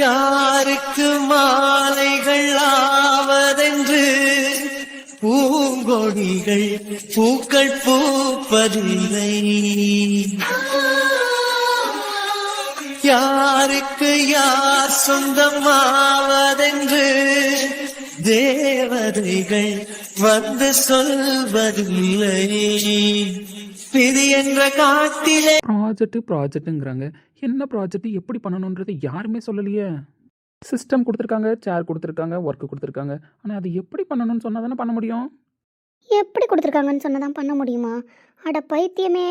யாருக்கு மாலைகள் ஆவதென்று? பூங்கொடிகள் பூக்கள் பூப்பதில்லை. யாருக்கு யார் சொந்தமாவதென்று? தேவதைகள் வந்து சொல்வதில்லை. விதி என்ற காட்டிலே. ப்ராஜெக்ட் ப்ராஜெக்ட்டுங்கிறாங்க என்ன ப்ராஜெக்ட் எப்படி பண்ணணுன்றது யாருமே சொல்லலையே. சிஸ்டம் கொடுத்துருக்காங்க சேர் கொடுத்துருக்காங்க ஒர்க்கு கொடுத்துருக்காங்க. ஆனால் அது எப்படி பண்ணணும்னு சொன்னால் தானே பண்ண முடியும்? எப்படி கொடுத்துருக்காங்கன்னு சொன்னதான் பண்ண முடியுமா? அட பைத்தியமே.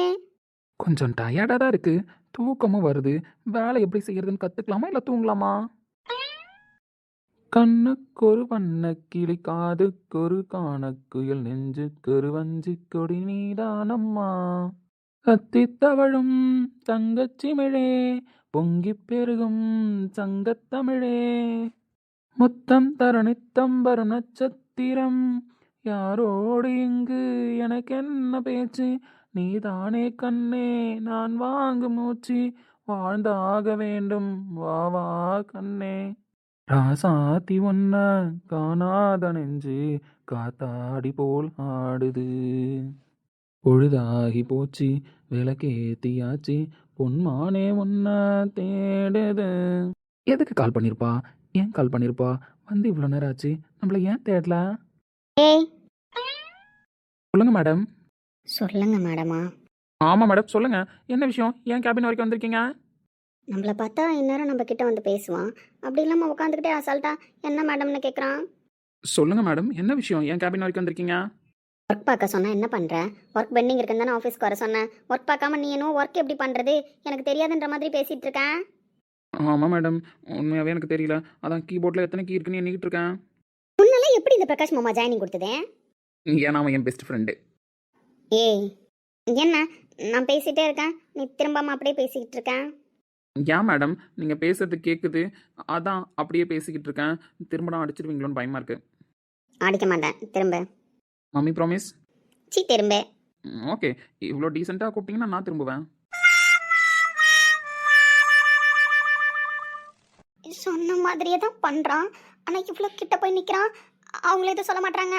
கொஞ்சம் டயர்டாக தான் இருக்குது தூக்கமும் வருது. வேலை எப்படி செய்யறதுன்னு கற்றுக்கலாமா இல்லை தூங்கலாமா? கண்ணுக்கொரு வண்ண கிளி காதுக்கொரு காணக்குயில் நெஞ்சுக்கொரு வஞ்சி கொடி நீதானம்மா. கத்தி தவழும் தங்கச்சிமிழே பொங்கி பெருகும் சங்கத்தமிழே முத்தம் தரணித்தம் வரும் நட்சத்திரம் யாரோடு இங்கு எனக்கு என்ன பேச்சு? நீதானே கண்ணே நான் வாங்கு மூச்சு வாழ்ந்தாக வேண்டும் வா வா கண்ணே. ராசாத்தி ஒன்ன காணாத நெஞ்சு காத்தாடி போல் ஆடுது. பொழுதாகி போச்சு விளக்கேத்தியாச்சு பொன்மானே ஒன்ன தேடுது. எதுக்கு கால் பண்ணியிருப்பா ஏன் கால் பண்ணியிருப்பா வந்து இவ்வளோ நேரம் ஆச்சு நம்மளை ஏன் தேடல? ஏய். சொல்லுங்க மேடம். சொல்லுங்க மேடமா. ஆமாம் மேடம் சொல்லுங்க. என்ன விஷயம்? ஏன் கேபின் வரைக்கும் வந்திருக்கீங்க? நம்மளை பார்த்தா இந்நேரம் நம்ம கிட்ட வந்து பேசுவான். அப்படி இல்லாமல் உட்காந்துக்கிட்டே அசால்ட்டா என்ன மேடம்னு கேட்குறான் சொல்லுங்க மேடம் என்ன விஷயம்? ஏன் கேபின் வரைக்கும் வந்திருக்கீங்க? ஒர்க் பார்க்க சொன்னா என்ன பண்ணுற ஒர்க் பெண்டிங் இருக்குன்னு தானே ஆஃபீஸ்க்கு வர சொன்னேன். ஒர்க் பார்க்காம நீ என்ன ஒர்க் எப்படி பண்ணுறது எனக்கு தெரியாதுன்ற மாதிரி பேசிகிட்டு இருக்கேன். ஆமாம் மேடம் உண்மையாகவே எனக்கு தெரியல. அதான் கீபோர்டில் எத்தனை கீ இருக்குன்னு எண்ணிக்கிட்டு இருக்கேன். முன்னெல்லாம் எப்படி இந்த பிரகாஷ் மாமா ஜாயினிங் கொடுத்ததே? ஏன்னா அவன் என் பெஸ்ட் ஃப்ரெண்டு ஏய் என்ன? நான் பேசிகிட்டே இருக்கேன். நீ திரும்பாம அப்படியே பேசிக்கிட்டு இருக்கேன். ஏன் மேடம்? நீங்கள் பேசுறது கேட்குது அதான் அப்படியே பேசிக்கிட்டு இருக்கேன். திரும்ப அடிச்சிருவீங்களோன்னு பயமாக இருக்கு. அடிக்க மாட்டேன். திரும்ப. மம்மி ப்ராமிஸ் சி திரும்ப. ஓகே. இவ்வளோ டீசெண்டாக கூப்பிட்டீங்கன்னா நான் திரும்புவேன். சொன்ன மாதிரியே தான் பண்ணுறான் ஆனால் இவ்வளோ கிட்ட போய் நிற்கிறான் அவங்கள எதுவும் சொல்ல மாட்டாங்க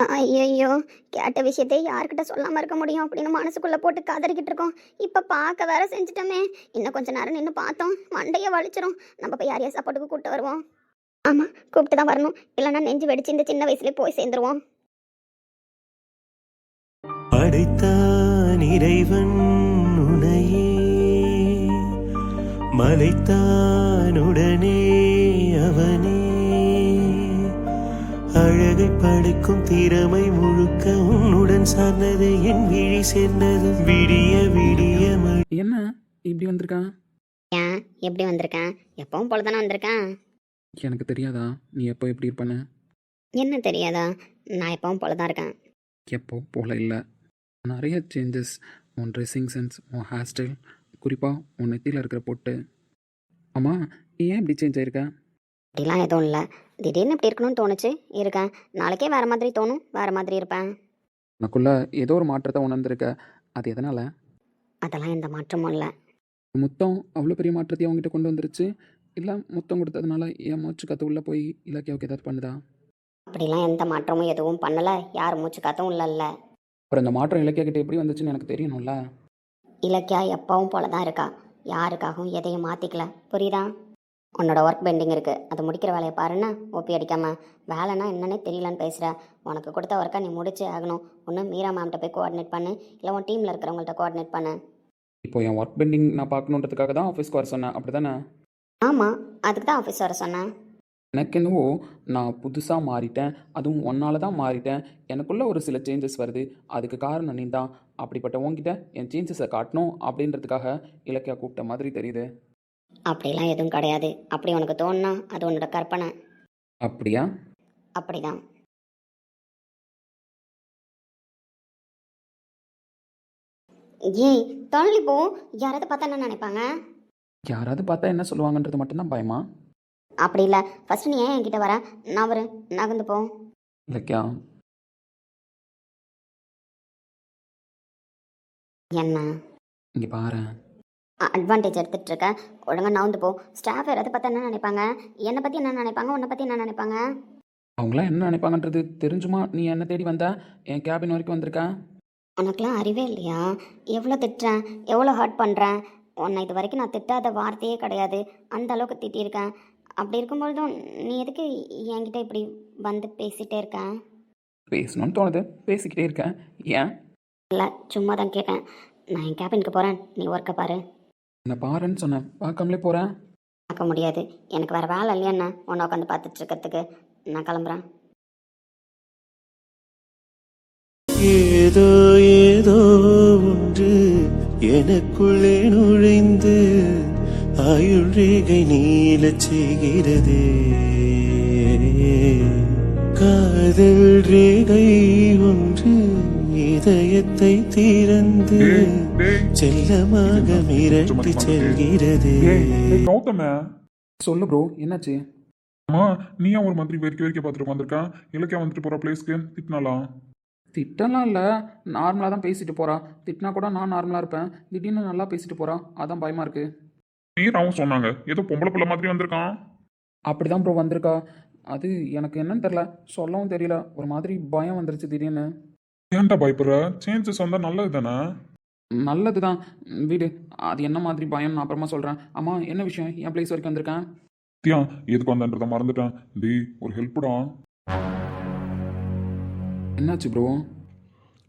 ஐயோ கேட்ட விஷயத்தை யார்கிட்ட சொல்லாமல் இருக்க முடியும் அப்படின்னு மனசுக்குள்ளே போட்டு கதறிக்கிட்டு இருக்கோம். இப்போ பார்க்க வேற செஞ்சுட்டோமே. இன்னும் கொஞ்ச நேரம் நின்று பார்த்தோம். மண்டையை வலிச்சிரும். நம்ம போய் யாரையா சாப்பாட்டுக்கு கூப்பிட்டு வருவோம். ஆமாம் கூப்பிட்டு தான் வரணும். இல்லைன்னா நெஞ்சு வெடிச்சு இந்த சின்ன வயசுலேயே போய் சேர்ந்துருவோம். படைத்தான் இறைவன் உனையே மலைத்தான் உடனே அவனே. அழகை படைக்கும் திறமை முழுக்க உன்னுடன் சார்ந்தது என் விழி சேர்ந்தது. விடிய விடிய என்ன? இப்படி வந்திருக்கான் ஏன் எப்படி வந்திருக்கேன் எப்பவும் போல தானே வந்திருக்கேன் எனக்கு தெரியாதா? நீ எப்போ எப்படி இருப்பேன்னு என்ன தெரியாதா? நான் எப்பவும் போல தான் இருக்கேன். எப்போ போல இல்லை. நிறைய சேஞ்சஸ் உன் ட்ரெஸ்ஸிங் சென்ஸ் உன் ஹேர் ஸ்டைல் குறிப்பாக உன் நெத்தியில் இருக்கிற பொட்டு. ஆமாம் ஏன் இப்படி சேஞ்ச் ஆயிருக்க? அப்படிலாம் எதுவும் இல்லை. திடீர்னு இப்படி இருக்கணும்னு தோணுச்சு. இருக்கேன். நாளைக்கே வேறு மாதிரி தோணும். வேறு மாதிரி இருப்பேன். உனக்குள்ள ஏதோ ஒரு மாற்றத்தை உணர்ந்திருக்க. அது எதனால்? அதெல்லாம் எந்த மாற்றமும் இல்லை. முத்தம் அவ்வளோ பெரிய மாற்றத்தை அவங்ககிட்ட கொண்டு வந்துருச்சு. இல்லை முத்தம் கொடுத்ததுனால என் மூச்சு கற்று உள்ளே போய் இலக்கியாவுக்கு ஏதாவது பண்ணுதா? அப்படிலாம் எந்த மாற்றமும் எதுவும் பண்ணலை. யார் மூச்சு காத்தும் இல்லைல்ல. அப்புறம் இந்த மாற்றம் இலக்கியா கிட்ட எப்படி வந்துச்சுன்னு எனக்கு தெரியணும்ல. இலக்கியா எப்பவும் போல தான் இருக்கா. யாருக்காகவும் எதையும் மாற்றிக்கல புரியுதா? உன்னோட ஒர்க் பெண்டிங் இருக்குது அது முடிக்கிற வேலையை பாருன்னா ஓப்பி அடிக்காம. வேலைன்னா என்னன்னே தெரியலன்னு பேசுகிற உனக்கு கொடுத்த ஒர்க்கை நீ முடிச்சே ஆகணும். ஒன்று மீரா மேம்கிட்ட போய் கோஆர்டினேட் பண்ணு. இல்லை உன் டீமில் இருக்கிறவங்கள்ட்ட கோஆர்டினேட் பண்ணு. இப்போ என் ஒர்க் பெண்டிங் நான் பார்க்கணுன்றதுக்காக தான் ஆஃபீஸ்க்கு வர சொன்னேன். அப்படி தானே ஆமாம் அதுக்கு தான் ஆஃபீஸ் வர சொன்னேன். எனக்கு என்னவோ நான் புதுசாக மாறிட்டேன். அதுவும் ஒன்னால தான் மாறிட்டேன். எனக்குள்ள ஒரு சில சேஞ்சஸ் வருது. அதுக்கு காரணம் நீ தான். அப்படிப்பட்ட உன்கிட்ட என் சேஞ்சஸை காட்டணும் அப்படின்றதுக்காக இலக்கியா கூப்பிட்ட மாதிரி தெரியுது. அப்படிலாம் எதுவும் கிடையாது. அப்படி உனக்கு தோணுனா அது உன்னோட கற்பனை. அப்படியா? அப்படிதான். ஏய் தள்ளி போ. யாராவது பார்த்தா என்ன நினைப்பாங்க? யாராவது பார்த்தா என்ன சொல்லுவாங்கன்றது மட்டும்தான் பயமா? அப்படி இல்லை. ஃபர்ஸ்ட் நீ ஏன் என்கிட்ட வர? நான் வரு. நகர்ந்து போ. இலக்கியா என்ன? இங்கே பாரு அட்வான்டேஜ் எடுத்துகிட்டு இருக்க ஒழுங்கா நவுந்து போ. ஸ்டாஃப் யாராவது பார்த்தா என்ன நினைப்பாங்க? என்னை பற்றி என்ன நினைப்பாங்க? உன்னை பற்றி என்ன நினைப்பாங்க? அவங்களாம் என்ன நினைப்பாங்கன்றது தெரிஞ்சுமா? நீ என்ன தேடி வந்த? என் கேபின் வரைக்கும் வந்திருக்க? உனக்குலாம் அறிவே இல்லையா? எவ்வளோ திட்டுறேன் எவ்வளோ ஹர்ட் பண்ணுறேன் உன்னை இது வரைக்கும் நான் திட்டாத வார்த்தையே கிடையாது. அந்த அளவுக்கு திட்டியிருக்கேன் அப்படி இருக்கும்பொழுதும் நீ எதுக்கு என்கிட்ட இப்படி வந்து பேசிகிட்டே இருக்கேன் பேசணும்னு தோணுது. பேசிக்கிட்டே இருக்கேன் ஏன்? இல்லை சும்மா தான் கேட்டேன். நான் என் கேபினுக்கு போகிறேன் நீ ஒர்க்கை பாரு. என்ன பாருன்னு சொன்னேன். பார்க்காமலே போகிறேன் பார்க்க முடியாது. எனக்கு வேறு வேலை இல்லையா என்ன? உன்னை உட்காந்து பார்த்துட்டு இருக்கிறதுக்கு. நான் கிளம்புறேன். ஏதோ ஏதோ ஒன்று எனக்குள்ளே நுழைந்து ஆயுள் ரேகை நீளச் செய்கிறது. காதல் ரேகை ஒன்று இதயத்தை திறந்து செல்லமாக மிரட்டி செல்கிறது. கௌதம. சொல்லு ப்ரோ என்னாச்சு? அம்மா நீ ஒரு மாதிரி வெறிக்க வெறிக்க பார்த்துட்டு வந்திருக்கான் இலக்கியா வந்துட்டு போற பிளேஸ்க்கு திட்டினாலாம் திட்டலாம் இல்லை. நார்மலாக தான் பேசிட்டு போகிறா திட்டினா கூட நான் நார்மலாக இருப்பேன். திடீர்னு நல்லா பேசிட்டு போகிறா அதான் பயமாக இருக்குது நீராவும் சொன்னாங்க. ஏதோ பொம்பளை பிள்ளை மாதிரி வந்திருக்கான் அப்படி தான் ப்ரோ வந்திருக்கா. அது எனக்கு என்னன்னு தெரில சொல்லவும் தெரியல. ஒரு மாதிரி பயம் வந்துருச்சு திடீர்னு. ஏன்டா பயப்படுற? சேஞ்சஸ் வந்தா நல்லது தானே? நல்லது தான் வீடு அது என்ன மாதிரி பயம்? நான் அப்புறமா சொல்கிறேன் அம்மா என்ன விஷயம்? என் பிளேஸ் வரைக்கும் வந்திருக்கேன். தியா எதுக்கு வந்தன்றத மறந்துட்டேன். டேய் ஒரு ஹெல்ப்டா என்னாச்சு ப்ரோ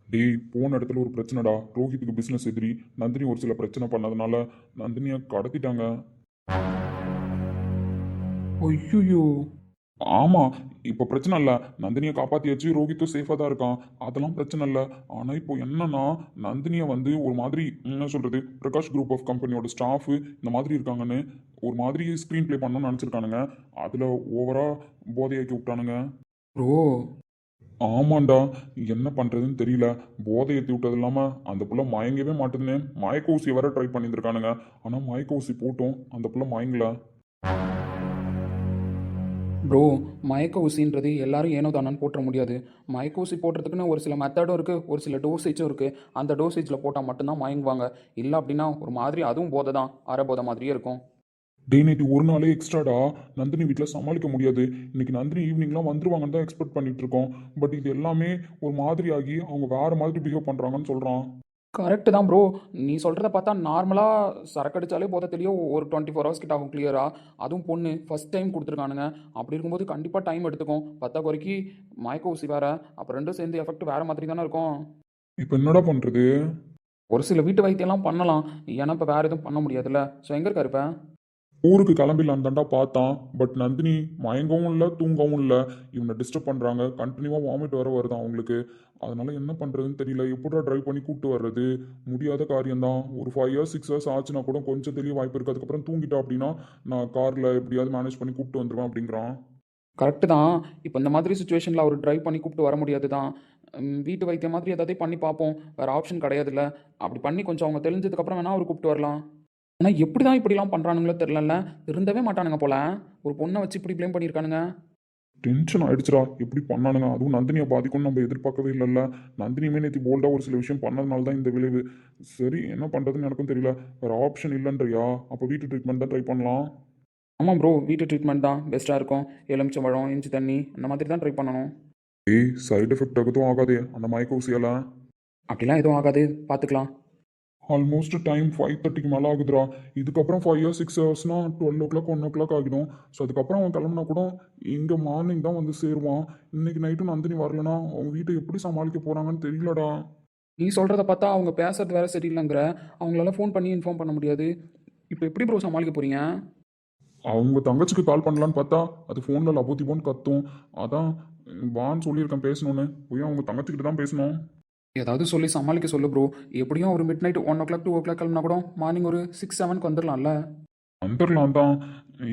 டேய் போன இடத்துல ஒரு பிரச்சனைடா. ரோஹித்துக்கு பிசினஸ் எதிரி. நந்தினி ஒரு சில பிரச்சனை பண்ணதுனால நந்தினியை கடத்திட்டாங்க. ஐயோ ஆமா இப்போ பிரச்சனை இல்லை. நந்தினியை காப்பாத்தியாச்சு ரோஹித்தும் சேஃபாக தான் இருக்கான். அதெல்லாம் பிரச்சனை இல்லை. ஆனால் இப்போ என்னன்னா நந்தினியை வந்து ஒரு மாதிரி என்ன சொல்றது பிரகாஷ் குரூப் ஆஃப் கம்பெனியோட ஸ்டாஃப் இந்த மாதிரி இருக்காங்கன்னு ஒரு மாதிரி ஸ்க்ரீன் ப்ளே பண்ணணும்னு நினச்சிருக்கானுங்க. அதில் ஓவரா போதையாக்கி விட்டானுங்க. ப்ரோ ஆமாண்டா. என்ன பண்ணுறதுன்னு தெரியல. போதை ஏற்றி விட்டது இல்லாமல் அந்த புள்ள மயங்கவே மாட்டுதுன்னு மயக்க ஊசி வர ட்ரை பண்ணியிருக்கானுங்க ஆனால் மயக்க ஊசி போட்டும். அந்த புள்ள மயங்கல. ப்ரோ மயக்க ஊசின்றது எல்லாரும் ஏனோ தானான்னு போட்டுற முடியாது. மயக்க ஊசி போடுறதுக்குன்னு ஒரு சில மெத்தடும் இருக்குது ஒரு சில டோசேஜும் இருக்குது அந்த டோசேஜில் போட்டால் மட்டும்தான் மயங்குவாங்க. இல்லை அப்படின்னா ஒரு மாதிரி அதுவும் போதை தான் அரை போதை மாதிரியே இருக்கும். டே நேற்று ஒரு நாளே எக்ஸ்ட்ராடா நந்தினி வீட்டில் சமாளிக்க முடியாது. இன்னைக்கு நந்தினி ஈவினிங்லாம் வந்துருவாங்கன்னு தான் எக்ஸ்பெக்ட் பண்ணிட்டு இருக்கோம். பட் இது எல்லாமே ஒரு மாதிரி ஆகி அவங்க வேறு மாதிரி பிஹேவ் பண்ணுறாங்கன்னு சொல்கிறான் கரெக்டு தான் ப்ரோ நீ சொல்கிறத பார்த்தா நார்மலாக சரக்கு அடித்தாலே போதை தெரியும். ஒரு டுவெண்ட்டி ஃபோர் ஹவர்ஸ் கிட்ட ஆகும் கிளியராக அதுவும் பொண்ணு ஃபஸ்ட் டைம் கொடுத்துருக்கானுங்க. அப்படி இருக்கும்போது கண்டிப்பாக டைம் எடுத்துக்கும். பத்தா குறைக்கி மயக்க ஊசி வேறு. அப்போ ரெண்டும் சேர்ந்து எஃபெக்ட் வேறு மாதிரி தானே இருக்கும். இப்போ என்னடா பண்ணுறது ஒரு சில வீட்டு வைத்தியம்லாம் பண்ணலாம். ஏன்னா இப்போ வேறு எதுவும் பண்ண முடியாதுல்ல. ஸோ எங்கே இருக்கா இருப்பேன் ஊருக்கு கிளம்பிடலாம் தாண்டா பார்த்தான். பட் நந்தினி மயங்கவும் இல்லை தூங்கவும் இல்லை. இவனை டிஸ்டர்ப் பண்ணுறாங்க கண்டினியூவாக வாமிட் வர வருது அவங்களுக்கு? அதனால் என்ன பண்ணுறதுன்னு தெரியல. எப்படா ட்ரைவ் பண்ணி கூப்பிட்டு வர்றது? முடியாத காரியம்தான். ஒரு ஃபைவ் இயர்ஸ் சிக்ஸ் இயர்ஸ் ஆச்சுன்னா கூட கொஞ்சம் தெரிய வாய்ப்பு இருக்குது அதுக்கப்புறம் தூங்கிட்டா அப்படின்னா நான் காரில் எப்படியாவது மேனேஜ் பண்ணி கூப்பிட்டு வந்துடுவேன் அப்படிங்கிறான். கரெக்டு தான். இப்போ இந்த மாதிரி சுச்சுவேஷனில் அவர் ட்ரைவ் பண்ணி கூப்பிட்டு வர முடியாது தான் வீட்டு வைத்தியம் மாதிரி ஏதாவது பண்ணி பார்ப்போம். வேறு ஆப்ஷன் கிடையாதுல்ல. அப்படி பண்ணி கொஞ்சம் அவங்க தெரிஞ்சதுக்கப்புறம் வேணால் அவர் கூப்பிட்டு வரலாம். ஆனால் எப்படி தான் இப்படிலாம் பண்ணுறானுங்களோ தெரிலல்ல திருந்தவே மாட்டானுங்க போல. ஒரு பொண்ணை வச்சு இப்படி ப்ளேம் பண்ணியிருக்கானுங்க டென்ஷன் ஆயிடுச்சுடா. எப்படி பண்ணானுங்க? அதுவும் நந்தினியை பாதிக்கும்னு நம்ம எதிர்பார்க்கவே இல்லைல்ல. நந்தினியுமே நேற்று போல்டாக ஒரு சில விஷயம் பண்ணதுனால தான் இந்த விளைவு. சரி என்ன பண்ணுறதுன்னு எனக்கும் தெரியல. வேறு ஆப்ஷன் இல்லைன்றியா? அப்போ வீட்டு ட்ரீட்மெண்ட் தான் ட்ரை பண்ணலாம். ஆமாம் ப்ரோ வீட்டு ட்ரீட்மெண்ட் தான். பெஸ்ட்டாக இருக்கும். எலுமிச்சம்பழம் இஞ்சி தண்ணி அந்த மாதிரி தான் ட்ரை பண்ணணும். ஏய் சைடு எஃபெக்ட் எதுவும் ஆகாதே. அந்த மயக்க ஊசியால. அப்படிலாம் எதுவும் ஆகாது. பார்த்துக்கலாம் ஆல்மோஸ்ட் டைம் ஃபைவ் தேர்ட்டிக்கு மேலே ஆகுதுடா. இதுக்கப்புறம் ஃபைவ் இயர்ஸ் சிக்ஸ் ஹவர்ஸ்னா twelve o'clock one o'clock ஆகிடும். ஸோ அதுக்கப்புறம் அவன் கிளம்புனா கூட இங்கே மார்னிங் தான் வந்து சேருவான். இன்னைக்கு நைட்டும் நந்தினி வரலனா அவங்க வீட்டை எப்படி சமாளிக்க போகிறாங்கன்னு தெரியலடா. நீ சொல்கிறத பார்த்தா அவங்க பேசுறது வேற சரியில்லைங்கிற. அவங்களால ஃபோன் பண்ணி இன்ஃபார்ம் பண்ண முடியாது. இப்போ எப்படி ப்ரோ சமாளிக்க போகிறீங்க அவங்க தங்கச்சிக்கு கால் பண்ணலான்னு பார்த்தா அது ஃபோனில் லபோதிபோன்னு கத்தும். அதான் வான்னு சொல்லியிருக்கேன் பேசணும்னு. போய் அவங்க தங்கச்சிக்கிட்ட தான் பேசணும். ஏதாவது சொல்லி சமாளிக்க சொல்லு ப்ரோ எப்படியும் ஒரு midnight one o'clock two o'clock கிளம்புனா கூட மார்னிங் ஒரு சிக்ஸ் செவனுக்கு வந்துடலாம்ல வந்துடலாம் தான்.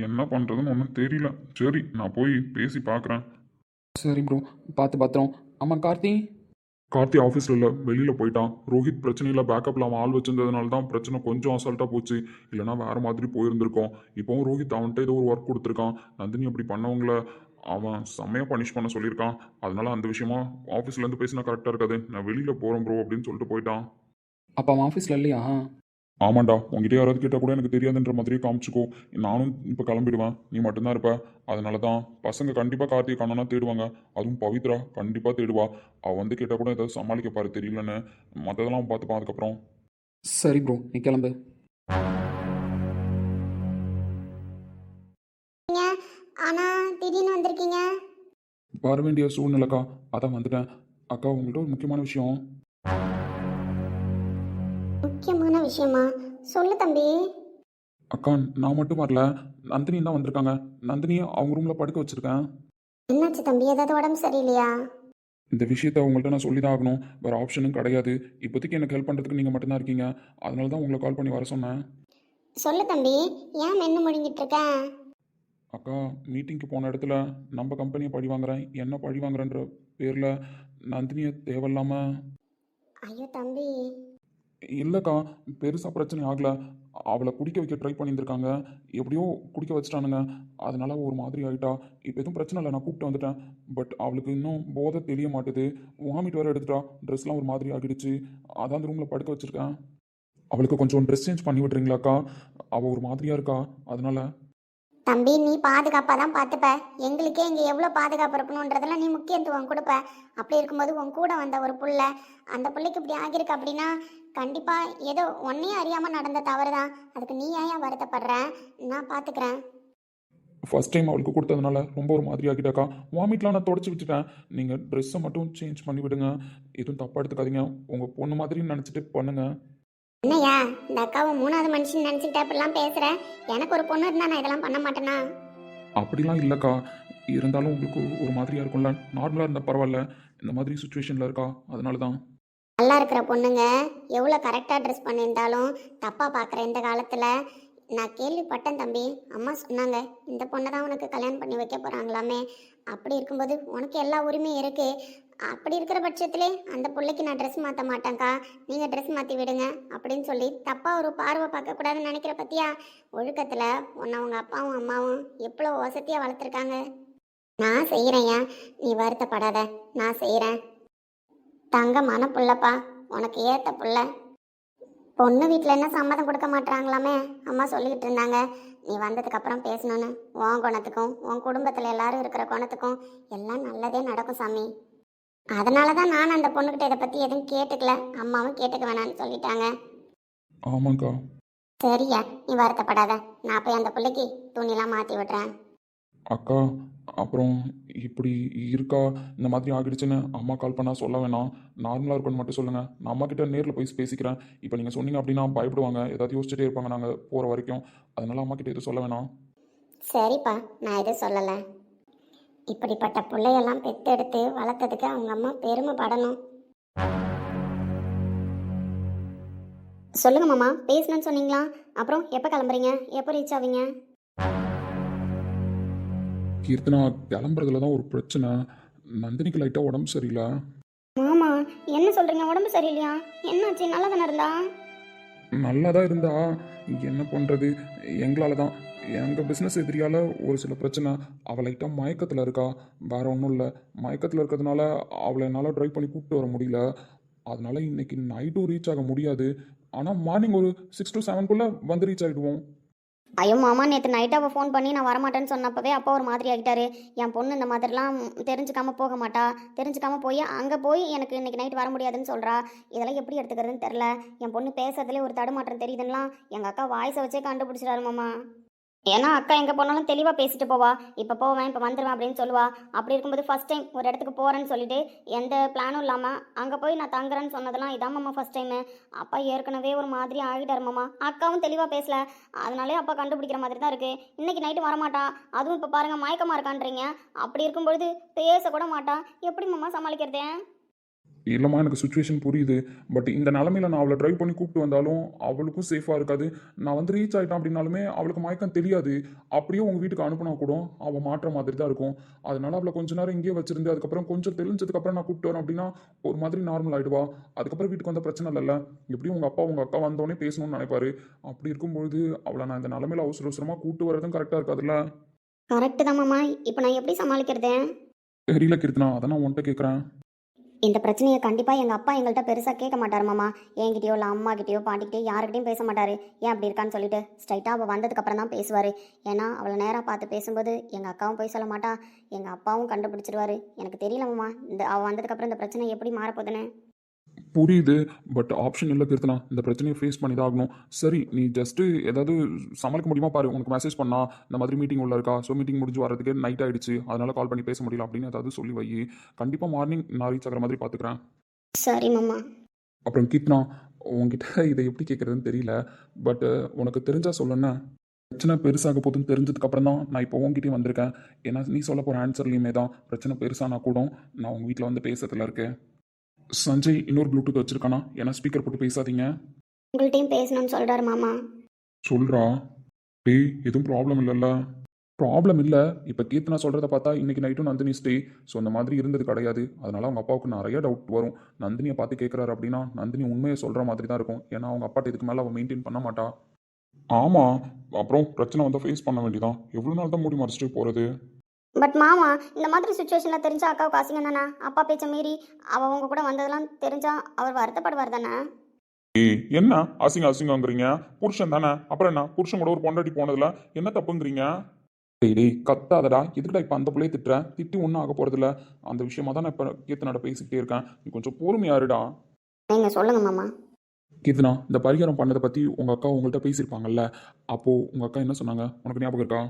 என்ன பண்ணுறதுன்னு ஒன்றும் தெரியல. சரி நான் போய் பேசி பார்க்குறேன் சரி ப்ரோ பார்த்து பத்திரம். ஆமாம் கார்த்தி? கார்த்தி ஆஃபீஸில் இல்லை வெளியில் போயிட்டான். ரோஹித் பிரச்சனையில் பேக்கப்பில் அவன் ஆள் வச்சிருந்ததுனால தான் பிரச்சனை கொஞ்சம் அசால்ட்டாக போச்சு. இல்லைனா வேறு மாதிரி போயிருந்திருக்கோம். இப்போவும் ரோஹித் அவன்கிட்ட ஏதோ ஒரு ஒர்க் கொடுத்துருக்கான். நந்தினி அப்படி பண்ணவங்கள அவன் செம்மையாக பனிஷ் பண்ண சொல்லியிருக்கான். அதனால அந்த விஷயமா ஆஃபீஸ்லேருந்து பேசினா கரெக்டாக இருக்காது. நான் வெளியில் போகிறேன் ப்ரோ அப்படின்னு சொல்லிட்டு போயிட்டான். அப்போ அவன் ஆஃபீஸில் இல்லையா? ஆமாண்டா. உங்ககிட்ட யாராவது கேட்டால் கூட எனக்கு தெரியாதுன்ற மாதிரியே காமிச்சிக்கோ. நானும் இப்போ கிளம்பிடுவேன். நீ மட்டும்தான் இருப்ப. அதனால தான் பசங்க கண்டிப்பாக கார்த்திகை காணனா தேடுவாங்க. அதுவும் பவித்ரா கண்டிப்பாக தேடுவா. அவள் வந்து கேட்டால் கூட ஏதாவது சமாளிக்க பாரு. தெரியலன்னு. மற்றதெல்லாம் பார்த்துப்பான். அதுக்கப்புறம் சரி ப்ரோ நீ கிளம்பு. வர வேண்டிய சூழ்நிலைக்கா? அதான் வந்துட்டேன். அக்கா உங்கள்கிட்ட ஒரு முக்கியமான விஷயம். முக்கியமான விஷயமா? சொல்லு தம்பி. அக்கா நான் மட்டும் வரல. நந்தினி தான் வந்திருக்காங்க. நந்தினி அவங்க ரூமில் படுக்க வச்சுருக்கேன். என்னாச்சு தம்பி? ஏதாவது உடம்பு சரியில்லையா? இந்த விஷயத்த உங்கள்கிட்ட நான் சொல்லி தான் ஆகணும். வேறு ஆப்ஷனும் கிடையாது. இப்போதைக்கு எனக்கு ஹெல்ப் பண்ணுறதுக்கு நீங்கள் மட்டும்தான் இருக்கீங்க. அதனால தான் உங்களை கால் பண்ணி வர சொன்னேன். சொல்லு தம்பி. ஏன் மென்னு முழுங்கிட்டு இருக்க? அக்கா மீட்டிங்க்கு போன இடத்துல நம்ம கம்பெனியை பழி வாங்குறேன். என்ன பழி வாங்குறேன்ற பேரில் நந்தினியை தேவையில்லாமல் ஐயோ தம்பி. இல்லைக்கா பெருசாக பிரச்சனை ஆகலை. அவளை குடிக்க வைக்க ட்ரை பண்ணியிருந்திருக்காங்க. எப்படியோ குடிக்க வச்சுட்டானுங்க. அதனால ஒரு மாதிரி ஆகிட்டா இப்போ எதுவும் பிரச்சனை இல்லை நான் கூப்பிட்டு வந்துட்டேன். பட் அவளுக்கு இன்னும் போதை தெரிய மாட்டுது. வாமிட் வேறு எடுத்துட்டா. ட்ரெஸ்லாம் ஒரு மாதிரி ஆகிடுச்சு. அதான் அந்த ரூமில் படுக்க வச்சுருக்கேன். அவளுக்கு கொஞ்சம் ட்ரெஸ் சேஞ்ச் பண்ணி விட்றீங்களாக்கா? அவள் ஒரு மாதிரியாக இருக்கா? அதனால தம்பி நீ பாதுகாப்பாக தான் பார்த்துப்ப எங்களுக்கே இங்கே எவ்வளோ பாதுகாப்பு இருக்கணுன்றதெல்லாம் நீ முக்கியத்துவம் கொடுப்ப. அப்படி இருக்கும்போது உன் கூட வந்த ஒரு புள்ள அந்த பிள்ளைக்கு இப்படி ஆகியிருக்கு அப்படின்னா கண்டிப்பாக ஏதோ ஒன்னையும் அறியாமல் நடந்த தவறு தான். அதுக்கு நீ ஏன் வருத்தப்படுற? நான் பார்த்துக்கிறேன் ஃபர்ஸ்ட் டைம் அவளுக்கு கொடுத்ததுனால ரொம்ப ஒரு மாதிரி ஆகிட்டாக்கா. வாமிட்லாம் நான் தொடச்சி விட்டுட்டேன். நீங்கள் ட்ரெஸ்ஸை மட்டும் சேஞ்ச் பண்ணி விடுங்க. எதுவும் தப்பாக எடுத்துக்காதீங்க. உங்கள் பொண்ணு மாதிரி நினச்சிட்டு பண்ணுங்கள் என்னய்யா? இந்த அக்காவை மூணாவது மனுஷன் நினச்சிக்கிட்டு அப்படிலாம் பேசுகிற எனக்கு ஒரு பொண்ணு இருந்தால் நான் இதெல்லாம் பண்ண மாட்டேனா? அப்படிலாம் இல்லைக்கா. இருந்தாலும் உங்களுக்கு ஒரு மாதிரியாக இருக்கும்ல. நார்மலாக இருந்தால் பரவாயில்ல. இந்த மாதிரி சுச்சுவேஷனில் இருக்கா? அதனால தான் நல்லா இருக்கிற பொண்ணுங்க. எவ்வளோ கரெக்டாக ட்ரெஸ் பண்ணியிருந்தாலும் தப்பாக பார்க்குற இந்த காலத்தில். நான் கேள்விப்பட்டேன் தம்பி. அம்மா சொன்னாங்க இந்த பொண்ணை தான் உனக்கு கல்யாணம் பண்ணி வைக்க போகிறாங்களாமே அப்படி இருக்கும்போது உனக்கு எல்லா உரிமையும் இருக்குது அப்படி இருக்கிற பட்சத்திலே அந்த பிள்ளைக்கு நான் ட்ரெஸ் மாற்ற மாட்டேங்க்கா நீங்கள் ட்ரெஸ் மாற்றி விடுங்க அப்படின்னு சொல்லி தப்பாக ஒரு பார்வை பார்க்கக்கூடாதுன்னு நினைக்கிற பற்றியா ஒழுக்கத்தில் உன்னை அவங்க அப்பாவும் அம்மாவும் எவ்வளோ வசதியாக வளர்த்துருக்காங்க. நான் செய்கிறேன்யா நீ வருத்தப்படாத. நான் செய்கிறேன் தங்கமான புள்ளப்பா. உனக்கு ஏற்ற புள்ள. பொண்ணு வீட்டில் என்ன சம்மதம் கொடுக்க மாட்டாங்களாமே அம்மா சொல்லிக்கிட்டு இருந்தாங்க. நீ வந்ததுக்கப்புறம் பேசணும்னு. உன் குணத்துக்கும் உன் குடும்பத்தில் எல்லாரும் இருக்கிற குணத்துக்கும் எல்லாம் நல்லதே நடக்கும் சாமி. அதனால தான் நான் அந்த பொண்ணுக்கிட்ட இதை பற்றி எதுவும் கேட்டுக்கல. அம்மாவும் கேட்டுக்க வேணாம்னு சொல்லிட்டாங்க. ஆமாங்க்கா சரியா நீ வருத்தப்படாத. நான் போய் அந்த பிள்ளைக்கு துணிலாம் மாற்றி விடுறேன். அக்கா அப்புறம் இப்படி இருக்கா? இந்த மாதிரி ஆகிடுச்சுன்னு அம்மா கால் பண்ணால் சொல்ல வேணாம். நார்மலாக இருக்குன்னு மட்டும் சொல்லுங்கள் நான் அம்மா கிட்ட நேரில் போய் பேசிக்கிறேன். இப்போ நீங்கள் சொன்னீங்க அப்படின்னா பயப்படுவாங்க. ஏதாவது யோசிச்சுட்டே இருப்பாங்க நாங்கள் போகிற வரைக்கும். அதனால அம்மா கிட்ட எதுவும் சொல்ல வேணாம். சரிப்பா நான் எதுவும் சொல்லலை. இப்படிப்பட்ட பிள்ளையெல்லாம் பெத்தெடுத்து வளர்த்ததுக்கு அவங்க அம்மா பெருமைப்படணும். சொல்லுங்க மாமா பேசணும்னு சொன்னீங்களா? அப்புறம் எப்போ கிளம்புறீங்க? எப்போ ரீச் ஆவீங்க? கீர்த்தனா கிளம்புறதுல தான் ஒரு பிரச்சனை. நந்தினிக்கு லைட்டாக உடம்பு சரியில்லை. மாமா என்ன சொல்றீங்க? உடம்பு சரியில்லையா? என்னாச்சு? நல்லா தானே இருந்தா? நல்லா தான் இருந்தா. என்ன பண்ணுறது எங்களால் தான் எங்கள் பிஸ்னஸ் எதிரியால் ஒரு சில பிரச்சனை. அவள் லைட்டாக மயக்கத்தில் இருக்கா. வேறு ஒன்றும் இல்லை. மயக்கத்தில் இருக்கிறதுனால அவளை என்னால் ட்ரைவ் பண்ணி கூப்பிட்டு வர முடியல. அதனால் இன்றைக்கி நைட்டும் ரீச் ஆக முடியாது. ஆனால் மார்னிங் ஒரு சிக்ஸ் டு செவன்குள்ளே வந்து ரீச் ஆகிடுவோம் ஐயோ மாமா நேற்று நைட்டாக அவள் ஃபோன் பண்ணி நான் வரமாட்டேன்னு சொன்னப்பவே அப்பா ஒரு மாதிரி ஆகிட்டாரு. என் பொண்ணு இந்த மாதிரிலாம் தெரிஞ்சுக்காம போக மாட்டா. தெரிஞ்சுக்காம போய் அங்கே போய் எனக்கு இன்னைக்கு நைட் வர முடியாதுன்னு சொல்கிறா இதெல்லாம் எப்படி எடுத்துக்கிறதுன்னு தெரில என் பொண்ணு பேசுறதுலே ஒரு தடுமாற்றம் தெரியுதுன்னா எங்கள் அக்கா வாய்ஸை வச்சே கண்டுபிடிச்சிடாரு மாமா. ஏன்னா அக்கா எங்கே போனாலும் தெளிவாக பேசிட்டு போவா. இப்போ போவேன் இப்போ வந்துடுவேன் அப்படின்னு சொல்லுவா. அப்படி இருக்கும்போது ஃபர்ஸ்ட் டைம் ஒரு இடத்துக்கு போகிறேன்னு சொல்லிட்டு எந்த பிளானும் இல்லாமல் அங்கே போய் நான் தங்குறேன்னு சொன்னதெல்லாம் இதான் மாமா ஃபர்ஸ்ட் டைமு அப்பா ஏற்கனவே ஒரு மாதிரி ஆகிட்டார் மாமா. அக்காவும் தெளிவாக பேசல. அதனாலே அப்பா கண்டுபிடிக்கிற மாதிரி தான் இருக்குது இன்னைக்கு நைட்டு வரமாட்டா. அதுவும் இப்போ பாருங்கள் மயக்கமாக இருக்கான்றீங்க. அப்படி இருக்கும்பொழுது பேசக்கூட மாட்டா. எப்படி மாமா சமாளிக்கிறது? இல்லைம்மா எனக்கு சுச்சுவேஷன் புரியுது. பட் இந்த நிலமையில நான் அவளை ட்ரைவ் பண்ணி கூப்பிட்டு வந்தாலும் அவளுக்கும் சேஃபாக இருக்காது. நான் வந்து ரீச் ஆகிட்டேன் அப்படின்னாலுமே அவளுக்கு மயக்கம் தெரியாது. அப்படியே உங்கள் வீட்டுக்கு அனுப்புனா கூட அவள் மாற்ற மாதிரி தான் இருக்கும். அதனால அவளை கொஞ்ச நேரம் இங்கேயே வச்சிருந்து அதுக்கப்புறம் கொஞ்சம் தெரிஞ்சதுக்கப்புறம் நான் கூப்பிட்டு வரேன் அப்படின்னா ஒரு மாதிரி நார்மல் ஆகிடுவா அதுக்கப்புறம் வீட்டுக்கு வந்த பிரச்சனை இல்லைல்ல. எப்படியும் உங்கள் அப்பா உங்கள் அக்கா வந்தோடனே பேசணும்னு நினைப்பாரு. அப்படி இருக்கும்பொழுது அவளை நான் இந்த நிலமையில அவசர அவசரமாக கூப்பிட்டு வரதும் கரெக்டாக இருக்காதுல்ல? கரெக்டு தான் மாமா. இப்போ நான் எப்படி சமாளிக்கிறது? தெரியல கீர்த்தனா. அதை நான் உன்கிட்ட கேட்குறேன் இந்த பிரச்சனையை கண்டிப்பாக எங்கள் அப்பா எங்கள்கிட்ட பெருசாக கேட்க மாட்டார் மாமா. என்கிட்டயோ இல்லை அம்மாக்கிட்டயோ பாட்டிக்கிட்டே யாருக்கிட்டையும் பேச மாட்டார். ஏன் அப்படி இருக்கான்னு சொல்லிட்டு ஸ்ட்ரைட்டாக அவள் வந்ததுக்கப்புறம் தான் பேசுவார். ஏன்னா அவளை நேராக பார்த்து பேசும்போது எங்கள் அக்காவும் போய் சொல்ல மாட்டா. எங்கள் அப்பாவும் கண்டுபிடிச்சிருவாரு. எனக்கு தெரியல மாமா. இந்த அவள் வந்ததுக்கப்புறம் இந்த பிரச்சனை எப்படி மாறப்போகுதுன்னு. புரியுது பட் ஆப்ஷன் இல்லை கீர்த்தனா. இந்த பிரச்சனையை ஃபேஸ் பண்ணி தான் ஆகணும். சரி நீ ஜஸ்ட்டு ஏதாவது சமாளிக்க முடியுமா பாரு. உனக்கு மெசேஜ் பண்ணா இந்த மாதிரி மீட்டிங் உள்ள இருக்கா? ஸோ மீட்டிங் முடிஞ்சு வரதுக்கு நைட் ஆயிடுச்சு. அதனால கால் பண்ணி பேச முடியல அப்படின்னு ஏதாவது சொல்லி வை. கண்டிப்பாக மார்னிங் நான் ரீச் ஆகிற மாதிரி பார்த்துக்கிறேன் சரி மாமா. அப்புறம் கீர்த்தனா உங்ககிட்ட இதை எப்படி கேட்குறதுன்னு தெரியல பட் உனக்கு தெரிஞ்சா சொல்லுண்ணே. பிரச்சனை பெருசாக போகுதுன்னு தெரிஞ்சதுக்கு அப்புறம் தான் நான் இப்போ உங்ககிட்டயும் வந்திருக்கேன். ஏன்னா நீ சொல்ல போகிற ஆன்சர்லையுமே தான் பிரச்சனை பெருசானா கூட நான் உங்கள் வீட்டில் வந்து பேசுறதுல இருக்கேன். சஞ்சய் இன்னொரு ப்ளூடூத் வச்சிருக்கானா? ஏன்னா ஸ்பீக்கர் போட்டு பேசாதீங்க. உங்கள்கிட்டையும் பேசணும்னு சொல்கிறாரு மாமா. சொல்கிறா டேய் எதுவும் ப்ராப்ளம் இல்லைல்ல. ப்ராப்ளம் இல்லை. இப்போ கீர்த்தனா சொல்கிறத பார்த்தா இன்னைக்கு நைட்டும் நந்தினி ஸ்டே ஸோ அந்த மாதிரி இருந்தது கிடையாது. அதனால அவங்க அப்பாவுக்கு நிறைய டவுட் வரும். நந்தினியை பார்த்து கேட்குறாரு அப்படின்னா நந்தினி உண்மையை சொல்கிற மாதிரி தான் இருக்கும். ஏன்னா அவங்க அப்பாட்ட இதுக்கு மேலே அவள் மெயின்டைன் பண்ண மாட்டா. ஆமாம் அப்புறம் பிரச்சனை வந்தால் ஃபேஸ் பண்ண வேண்டியதான் எவ்வளோ நாள் தான் மூடி மறைச்சிட்டு போகிறது பட் மாமா இந்த மாதிரி சுச்சுவேஷனில் தெரிஞ்சா அக்காவுக்கு அசிங்கம் தானே அப்பா பேச்ச மீறி அவள் உங்க கூட வந்ததெல்லாம் தெரிஞ்சா அவர் வருத்தப்படுவார் தானே? ஏய் என்ன? அசிங்க அசிங்கங்கிறீங்க புருஷன் தானே? அப்புறம் என்ன? புருஷன் கூட ஒரு பொண்டாட்டி போனதுல என்ன தப்புங்கிறீங்க? டேய் டேய் கத்தாதடா. எதுக்குடா இப்போ அந்த பிள்ளைய திட்டுறேன் திட்டி ஒன்றும் ஆக போகிறதில்ல அந்த விஷயமா தான் நான் இப்போ கீர்த்தனோட பேசிக்கிட்டே இருக்கேன். நீ கொஞ்சம் பொறுமையாருடா நீங்கள் சொல்லுங்க மாமா. கீர்த்தனா இந்த பரிகாரம் பண்ணதை பற்றி உங்கள் அக்கா உங்கள்கிட்ட பேசியிருப்பாங்கல்ல. அப்போது உங்கள் அக்கா என்ன சொன்னாங்க? உனக்கு ஞாபகம் இருக்கா?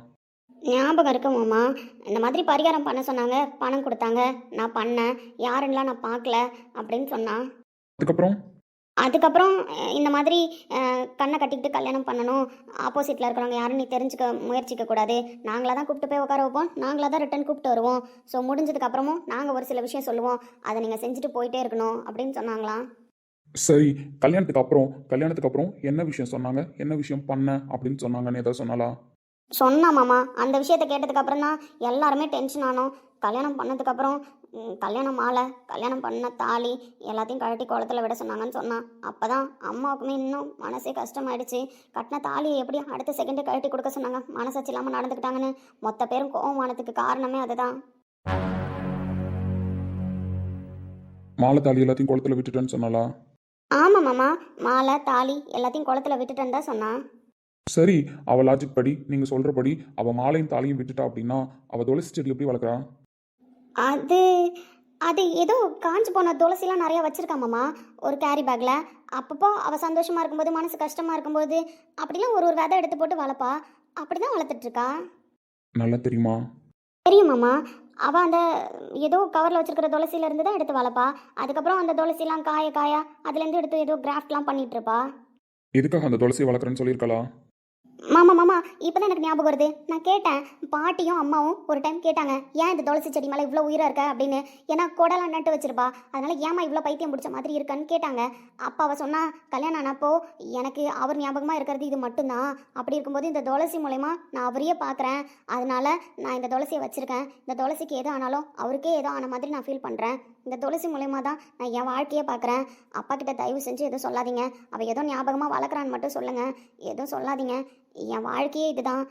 ஞாபகம் இருக்கு மாமா. இந்த மாதிரி பரிகாரம் பண்ண சொன்னாங்க பணம் கொடுத்தாங்க. நான் பண்ணேன். யாருன்னெலாம் நான் பார்க்கல அப்படின்னு சொன்னான் அதுக்கப்புறம்? அதுக்கப்புறம் இந்த மாதிரி கண்ணை கட்டிக்கிட்டு கல்யாணம் பண்ணணும். ஆப்போசிட்டில் இருக்கிறவங்க யாரும் நீ தெரிஞ்சுக்க முயற்சிக்க கூடாது. நாங்களாக தான் கூப்பிட்டு போய் உட்கார வைப்போம். நாங்களாக தான் ரிட்டன் கூப்பிட்டு வருவோம். ஸோ முடிஞ்சதுக்கு அப்புறமும் நாங்கள் ஒரு சில விஷயம் சொல்லுவோம். அதை நீங்கள் செஞ்சுட்டு போயிட்டே இருக்கணும் அப்படின்னு சொன்னாங்களாம் சரி கல்யாணத்துக்கு அப்புறம் கல்யாணத்துக்கு அப்புறம் என்ன விஷயம் சொன்னாங்க? என்ன விஷயம் பண்ண அப்படின்னு சொன்னாங்கன்னு ஏதாவது சொன்னாலா சொன்னா மாமா அந்த விஷயத்தை கேட்டதுக்கு அப்புறம் தான் எல்லாருமே டென்ஷன் ஆனோம். கல்யாணம் பண்ணதுக்கப்புறம் கல்யாணம் மாலை கல்யாணம் பண்ண தாலி எல்லாத்தையும் கழட்டி குளத்துல விட சொன்னாங்கன்னு சொன்னான் அப்போ தான் அம்மாவுக்குமே இன்னும் மனசே கஷ்டமாயிடுச்சு. கட்டின தாலியை எப்படி அடுத்த செகண்டே கழட்டி கொடுக்க சொன்னாங்க. மனசாட்சி இல்லாமல் நடந்துக்கிட்டாங்கன்னு மொத்த பேரும் கோவமானதுக்கு காரணமே அதுதான். மாலை தாலி எல்லாத்தையும் குளத்துல விட்டுட்டேன்னு சொன்னாலா ஆமாம் மாமா மாலை தாலி எல்லாத்தையும் குளத்துல விட்டுட்டேன்னு தான் சொன்னான். சரி அவ லாஜிக் படி நீங்கள் சொல்கிறபடி அவள் மாலையும் தாலியும் விட்டுட்டா அப்படின்னா அவள் துளசி செடி எப்படி வளர்க்குறா? அது அது ஏதோ காஞ்சு போன துளசிலாம் நிறையா வச்சிருக்கா மாமா ஒரு கேரி பேக்கில் அப்பப்போ அவள் சந்தோஷமாக இருக்கும்போது மனசு கஷ்டமாக இருக்கும்போது அப்படிலாம் ஒரு ஒரு விதை எடுத்து போட்டு வளர்ப்பா. அப்படி தான் வளர்த்துட்ருக்கா நல்லா தெரியுமா? தெரியும் மாமா. அவள் அந்த ஏதோ கவரில் வச்சிருக்கிற துளசியில இருந்து தான் எடுத்து வளர்ப்பா. அதுக்கப்புறம் அந்த துளசிலாம் காய காய அதுலேருந்து எடுத்து ஏதோ கிராஃப்ட்லாம் பண்ணிட்டு இருப்பா. எதுக்காக அந்த துளசியை வளர்க்குறேன்னு சொல்லியிருக்கலா? மாமா மாமா இப்போதான் எனக்கு ஞாபகம் வருது. நான் கேட்டேன். பாட்டியும் அம்மாவும் ஒரு டைம் கேட்டாங்க ஏன் இந்த துளசி செடி மேலே இவ்வளோ உயிராக இருக்க? அப்படின்னு. ஏன்னா கொடலாம் நட்டு வச்சிருப்பா. அதனால ஏமா இவ்வளோ பைத்தியம் பிடிச்ச மாதிரி இருக்கான்னு கேட்டாங்க. அப்பா அவள் சொன்னால் கல்யாணம் ஆனப்போ எனக்கு அவர் ஞாபகமாக இருக்கிறது இது மட்டும்தான். அப்படி இருக்கும்போது இந்த துளசி மூலயமா நான் அவரையே பார்க்குறேன் அதனால நான் இந்த துளசியை வச்சுருக்கேன். இந்த துளசிக்கு எது ஆனாலும் அவருக்கே ஏதோ ஆன மாதிரி நான் ஃபீல் பண்ணுறேன் இந்த துளசி மூலயமா தான் நான் என் வாழ்க்கையே பார்க்குறேன் அப்பா கிட்ட தயவு செஞ்சு எதுவும் சொல்லாதீங்க. அவள் ஏதோ ஞாபகமாக வளர்க்குறான்னு மட்டும் சொல்லுங்கள் எதுவும் சொல்லாதீங்க. என் வாழ்க்கையே இதுதான்.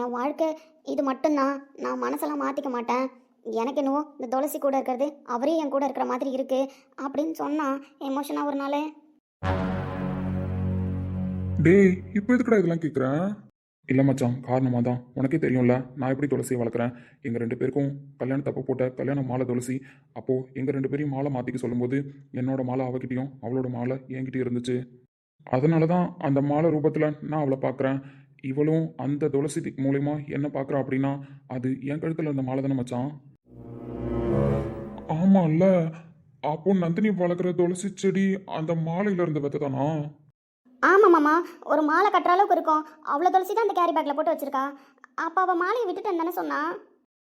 என் வாழ்க்கை இது மட்டும்தான். நான் மனசெல்லாம் மாற்றிக்க மாட்டேன். எனக்கு என்னவோ இந்த துளசி கூட இருக்கிறது அவரே என் கூட இருக்கிற மாதிரி இருக்கு அப்படின்னு சொன்னான் எமோஷனாக ஒரு நாள்? டேய் இப்போ எதுக்குடா இதெல்லாம் கேட்குறேன் இல்லை மச்சான் காரணமாக தான் உனக்கே தெரியும்ல நான் எப்படி துளசியை வளர்க்குறேன்? எங்கள் ரெண்டு பேருக்கும் கல்யாணம் தப்பு போட்ட கல்யாணம் மாலை துளசி. அப்போது எங்கள் ரெண்டு பேரையும் மாலை மாற்றிக்க சொல்லும்போது என்னோட மாலை அவகிட்டையும் அவளோட மாலை என்கிட்டயும் இருந்துச்சு. அதனால தான் அந்த மாலை ரூபத்தில் நான் அவளை பார்க்குறேன் இவளும் அந்த துளசி மூலயமா என்ன பார்க்குறா அப்படின்னா அது என் கழுத்தில் இருந்த மாலை தானே மச்சான்? ஆமாம்ல அப்போ நந்தினி வளர்க்குற துளசி செடி அந்த மாலையில் இருந்த விதை தானா? ஆமாம் மாமா ஒரு மாலை கட்டுற அளவுக்கு இருக்கும். அவ்வளோ துளசி தான் அந்த கேரி பேக்கில் போட்டு வச்சிருக்கா. அப்போ அவள் மாலையை விட்டுட்டேன்னு தானே சொன்னா?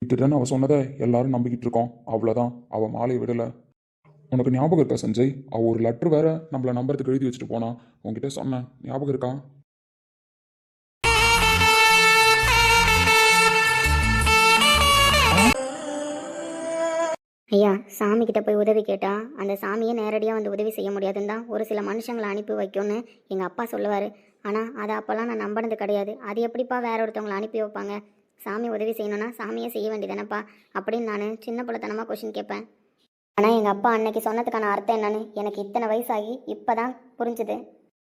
விட்டுட்டேன்னு அவ சொன்னதை எல்லாரும் நம்பிக்கிட்டு இருக்கோம். அவ்வளோதான் அவ மாலையை விடலை. உனக்கு ஞாபகம் இருக்கா சஞ்சய்? அவ ஒரு லெட்ரு வேற நம்மள நம்புறதுக்கு எழுதி வச்சுட்டு போனா. உன்கிட்ட சொன்னேன் ஞாபகம் இருக்கா? ஐயா சாமி கிட்ட போய் உதவி கேட்டால் அந்த சாமியை நேரடியாக வந்து உதவி செய்ய முடியாதுன்னு தான் ஒரு சில மனுஷங்களை அனுப்பி வைக்கும்னு எங்கள் அப்பா சொல்லுவார். ஆனால் அதை அப்போல்லாம் நான் நம்பினது கிடையாது. அது எப்படிப்பா வேற ஒருத்தவங்களை அனுப்பி வைப்பாங்க? சாமி உதவி செய்யணும்னா சாமியை செய்ய வேண்டியதானப்பா அப்படின்னு நான் சின்ன பிள்ளைத்தனமாக கொஷின் கேட்பேன். ஆனால் எங்கள் அப்பா அன்னைக்கு சொன்னதுக்கான அர்த்தம் என்னன்னு எனக்கு இத்தனை வயசாகி இப்போ தான் புரிஞ்சுது.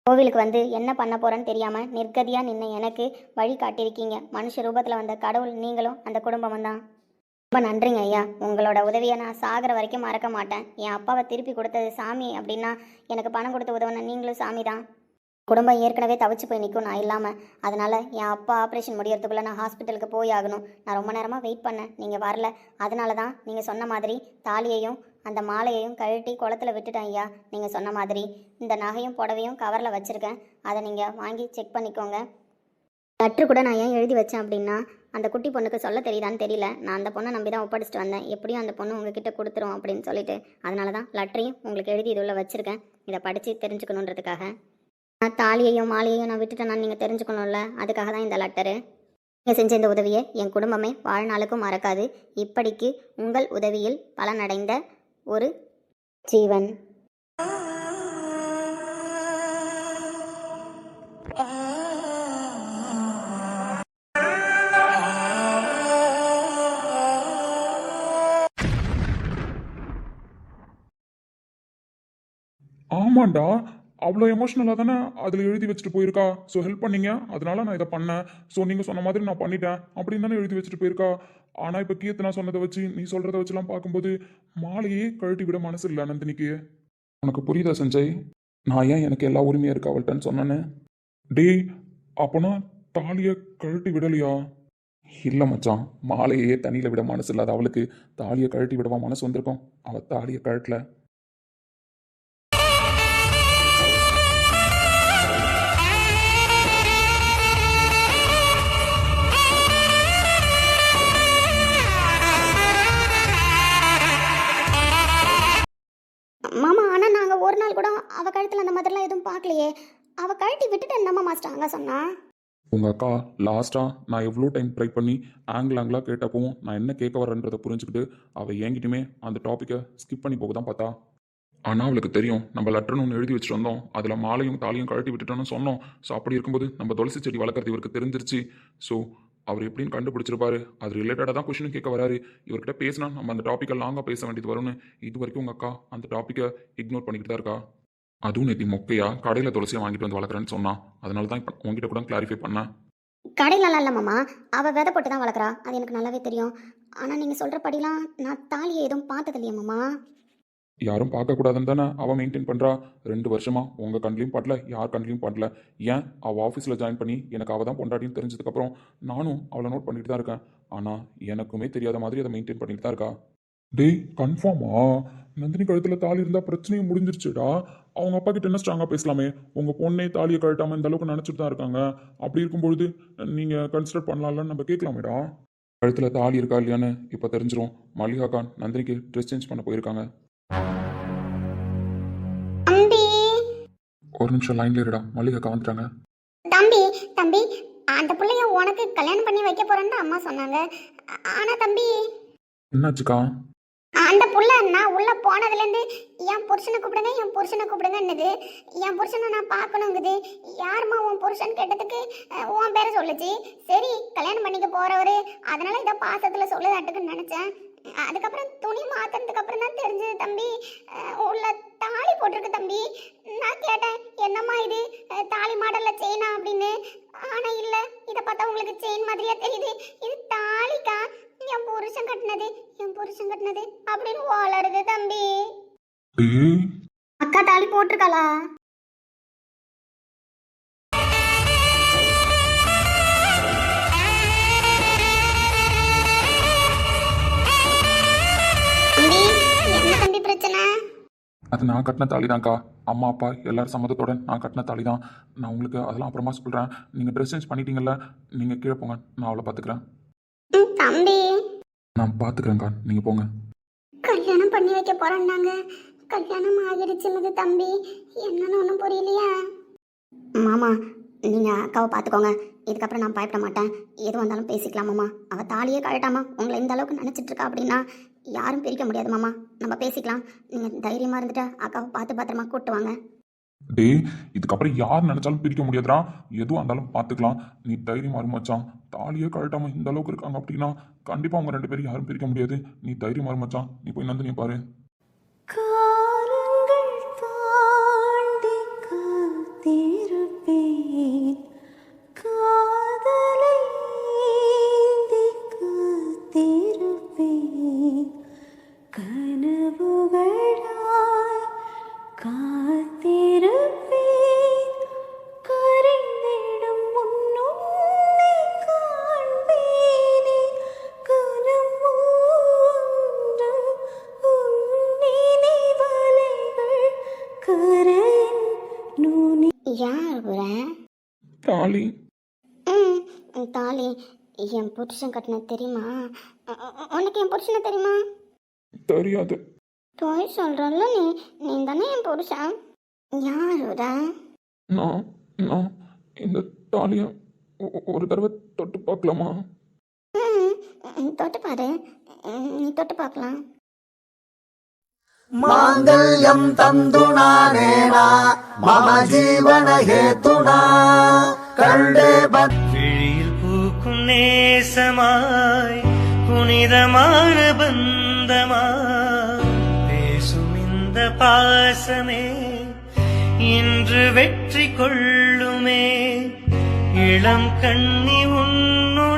கோவிலுக்கு வந்து என்ன பண்ண போகிறேன்னு தெரியாமல் நிர்கதியாக நின்று எனக்கு வழி காட்டியிருக்கீங்க. மனுஷ ரூபத்தில் வந்த கடவுள் நீங்களும் அந்த குடும்பமும் தான். ரொம்ப நன்றிங்க ஐயா. உங்களோட உதவியை நான் சாகிற வரைக்கும் மறக்க மாட்டேன். என் அப்பாவை திருப்பி கொடுத்தது சாமி அப்படின்னா எனக்கு பணம் கொடுத்து உதவுன நீங்களும் சாமி தான் குடும்பம் ஏற்கனவே தவிச்சு போய் நிற்கும் நான் இல்லாமல் அதனால் என் அப்பா ஆப்ரேஷன் முடியறதுக்குள்ளே நான் ஹாஸ்பிட்டலுக்கு போய் ஆகணும். நான் ரொம்ப நேரமாக வெயிட் பண்ணேன். நீங்கள் வரல. அதனால தான் நீங்கள் சொன்ன மாதிரி தாலியையும் அந்த மாலையையும் கழட்டி குளத்துல விட்டுட்டேன் ஐயா. நீங்கள் சொன்ன மாதிரி இந்த நகையும் புடவையும் கவரில் வச்சுருக்கேன். அதை நீங்கள் வாங்கி செக் பண்ணிக்கோங்க. லெட்ரு கூட நான் ஏன் எழுதி வச்சேன் அப்படின்னா அந்த குட்டி பொண்ணுக்கு சொல்ல தெரியுதான்னு தெரியல. நான் அந்த பொண்ணை நம்பி தான் ஒப்படைச்சிட்டு வந்தேன். எப்படியும் அந்த பொண்ணு உங்ககிட்ட கொடுத்துரும் அப்படின்னு சொல்லிட்டு அதனால தான் லெட்டரையும் உங்களுக்கு எழுதி இதுள்ள வச்சுருக்கேன். இதை படித்து தெரிஞ்சுக்கணுன்றதுக்காக. நான் தாலியையும் மாலையையும் நான் விட்டுட்டேன்னு நீங்கள் தெரிஞ்சுக்கணும்ல அதுக்காக தான் இந்த லெட்டரு. நீங்கள் செஞ்ச இந்த உதவியை என் குடும்பமே வாழ்நாளுக்கும் மறக்காது. இப்படிக்கு உங்கள் உதவியில் பலனடைந்த ஒரு ஜீவன். ஆமாண்டா. அவ்வளோ எமோஷ்னலாக தானே அதில் எழுதி வச்சுட்டு போயிருக்கா. ஸோ ஹெல்ப் பண்ணீங்க. அதனால நான் இதை பண்ணேன். ஸோ நீங்கள் சொன்ன மாதிரி நான் பண்ணிட்டேன். அப்படின்னு தானே எழுதி வச்சுட்டு போயிருக்கா. ஆனால் இப்போ கீர்த்தனா சொன்னதை வச்சு நீ சொல்கிறத வச்சுலாம் பார்க்கும்போது மாலையே கழட்டி விட மனசு இல்லை நந்தினிக்கு. உனக்கு புரியுதா சஞ்சய்? நான் ஏன் எனக்கு எல்லா உரிமையும் இருக்கா அவள்கிட்டன்னு சொன்னேன்னு? டேய் அப்போனா தாலியை கழட்டி விடலையா? இல்லை மச்சான் மாலையே தண்ணியில் விட மனசு இல்லாத அவளுக்கு தாலியை கழட்டி விடவா மனசு வந்திருக்கும். அவள் தாலியை கழட்டல. மாமா ஆனால் நாங்கள் ஒரு நாள் கூட அவ கழுத்தில் அந்த மாதிரிலாம் எதுவும் பார்க்கலையே. அவ கழட்டி விட்டுட்டு என்னம்மா மாஸ்டர் அங்கே சொன்னா? உங்கள் அக்கா லாஸ்ட்டாக நான் எவ்வளோ டைம் ட்ரை பண்ணி ஆங்கிள் ஆங்கிளாக கேட்டப்பவும் நான் என்ன கேட்க வரேன்றதை புரிஞ்சுக்கிட்டு அவள் என்கிட்டயுமே அந்த டாப்பிக்கை ஸ்கிப் பண்ணி போக தான் பார்த்தா. ஆனால் அவளுக்கு தெரியும் நம்ம லெட்டர்னு ஒன்று எழுதி வச்சுட்டு வந்தோம். அதில் மாலையும் தாலியும் கழட்டி விட்டுட்டோன்னு சொன்னோம். ஸோ அப்படி இருக்கும்போது நம்ம துளசி செடி வளர்க்குறது இவருக்கு தெரிஞ்சிருச்சு. ஸோ அவர் எப்படின்னு கண்டுபிடிச்சிருப்பாரு. அது ரிலேட்டடாக தான் கொஷினும் கேட்க வராரு. இவர்கிட்ட பேசினா நம்ம அந்த டாப்பிக்கை லாங்காக பேச வேண்டியது வரும்னு இது வரைக்கும் உங்கள் அக்கா அந்த டாப்பிக்கை இக்னோர் பண்ணிக்கிட்டு தான் இருக்கா? அதுவும் நேற்று மொக்கையா கடையில் துளசியை வாங்கிட்டு வந்து வளர்க்குறேன்னு சொன்னான் அதனால தான் இப்போ உங்ககிட்ட கூட கிளாரிஃபை பண்ணேன் கடையிலலாம் இல்லை மாமா. அவள் விதை போட்டு தான் வளர்க்குறா. அது எனக்கு நல்லாவே தெரியும். ஆனால் நீங்கள் சொல்கிறபடிலாம் நான் தாலியை எதுவும் பார்த்தது இல்லையா மாமா. யாரும் பார்க்கக்கூடாதுன்னு தானே அவள் மெயின்டைன் பண்ணுறா ரெண்டு வருஷமாக உங்கள் கண்லையும் பண்ணல யார் கண்ட்லையும் பண்ணல ஏன் அவள் ஆஃபீஸில் ஜாயின் பண்ணி எனக்கு அவள் தான் பொண்டாட்டின்னு தெரிஞ்சதுக்கப்புறம் நானும் அவளை நோட் பண்ணிட்டு தான் இருக்கேன். ஆனால் எனக்குமே தெரியாத மாதிரி அதை மெயின்டைன் பண்ணிட்டு தான் இருக்கா? டேய் கன்ஃபார்மா நந்தினி கழுத்தில் தாலி இருந்தால் பிரச்சனையும் முடிஞ்சிருச்சுடா. அவங்க அப்பா கிட்ட என்ன ஸ்ட்ராங்காக பேசலாமே? உங்கள் பொண்ணே தாலியை கழட்டாமல் இந்த அளவுக்கு நினச்சிட்டு தான் இருக்காங்க. அப்படி இருக்கும்பொழுது நீங்கள் கன்சிடர் பண்ணலாம்லன்னு நம்ம கேட்கலாமேடா? கழுத்தில் தாலி இருக்கா இல்லையான்னு இப்போ தெரிஞ்சிடும் மல்லிகா கான் நந்தினிக்கு ட்ரெஸ் சேஞ்ச் பண்ண போயிருக்காங்க. தம்பி. ஒரு நிமிஷம் லைன்ல இருடா. மல்லிகாக்கா வந்துட்டாங்க. தம்பி தம்பி அந்த பிள்ளைய உனக்கு கல்யாணம் பண்ணி வைக்க போறேன்னு அம்மா சொன்னாங்க. ஆனா தம்பி. என்னாச்சுக்கா? அந்த புள்ள நான் உள்ள போனதுலேருந்து என் புருஷனை கூப்பிடுங்க என் புருஷனை கூப்பிடுங்கன்னுது. என் புருஷனை நான் பார்க்கணுங்குது. யாரும்மா உன் புருஷன் கேட்டதுக்கு உன் பேரை சொல்லுச்சு? சரி கல்யாணம் பண்ணிக்க போறவரு. அதனால இதை பாசத்துல சொல்லுதாட்டுக்குன்னு நினைச்சேன். அதுக்கப்புறம் துணி மாத்தினதுக்கு அப்புறம் தான் தெரிஞ்சது தம்பி. உள்ள தாலி போட்டிருக்கு தம்பி. நான் கேட்டேன் என்னம்மா இது? தாலி மாடல்ல செயினா? அப்படின்னு. ஆனா இல்ல இத பார்த்தா உங்களுக்கு செயின் மாதிரியா தெரியுது. இது தாலிக்கா? என் புருஷன் கட்டினது என் புருஷன் கட்டினது அப்படின்னு வளருது தம்பி. அக்கா தாலி போட்டிருக்காளா? அது நான் கட்டின தாலி தான்க்கா அம்மா அப்பா எல்லாரும் சம்மதத்தோட நான் கட்டின தாலி தான் நான் உங்களுக்கு அதெல்லாம் அப்புறமா சொல்கிறேன் நீங்கள் ட்ரெஸ் சேஞ்ச் பண்ணிட்டீங்கல்ல நீங்கள் கீழே போங்க. நான் அவளை பார்த்துக்கிறேன் தம்பி. நான் பார்த்துக்கிறேன்க்கா நீங்கள் போங்க. கல்யாணம் பண்ணி வைக்க போறேன்னாங்க. கல்யாணம் ஆகிடுச்சுன்னது தம்பி. என்னன்னு ஒன்றும் புரியலையா. மாமா நீங்கள் அக்காவை பார்த்துக்கோங்க இதுக்கப்புறம் நான் பயப்பட மாட்டேன். எது வந்தாலும் பேசிக்கலாம் மாமா அவள் தாலியே கழட்டாமா உங்களை இந்த அளவுக்கு நினச்சிட்டு இருக்கா அப்படின்னா யாரும் பிரிக்க முடியாது மாமா. நம்ம பேசிக்கலாம். நீங்கள் தைரியமாக இருந்துட்டு அக்காவை பார்த்து பத்திரமா கூப்பிட்டு வாங்க. டே இதுக்கப்புறம் யார் நினைச்சாலும் பிரிக்க முடியாதுடா. எதுவும் இருந்தாலும் பார்த்துக்கலாம். நீ தைரியம் மச்சான். தாலியே கழட்டாம இந்த அளவுக்கு இருக்காங்க அப்படின்னா கண்டிப்பாக அவங்க ரெண்டு பேரும் யாரும் பிரிக்க முடியாது. நீ தைரியம் மச்சான். நீ போய் நந்தினி பாரு. காரங்கள் தாண்டி காத்தே தாலி ம் தாலி என் புருஷன் கட்டின தெரியுமா உ- உ- உனக்கு என் புருஷனை தெரியுமா தெரியாது போய் சொல்கிறல்ல நீ நீ தானே என் புருஷன் யார் புற நான் நான் இந்த தாலியை ஒரு தடவை தொட்டு பார்க்கலாமா ம் ம், தொட்டு பாரு ம், நீ தொட்டு பார்க்கலாம் माङ्गल्यम् तन्तुनानेन मम जीवनहेतुना कण्डे கண்டு விழியில் பூக்கும் நேசமாய் புனிதமான பந்தமாய் பேசும் இந்த பாசமே இன்று வெற்றி கொள்ளுமே. இளம் கண்ணி உன்னு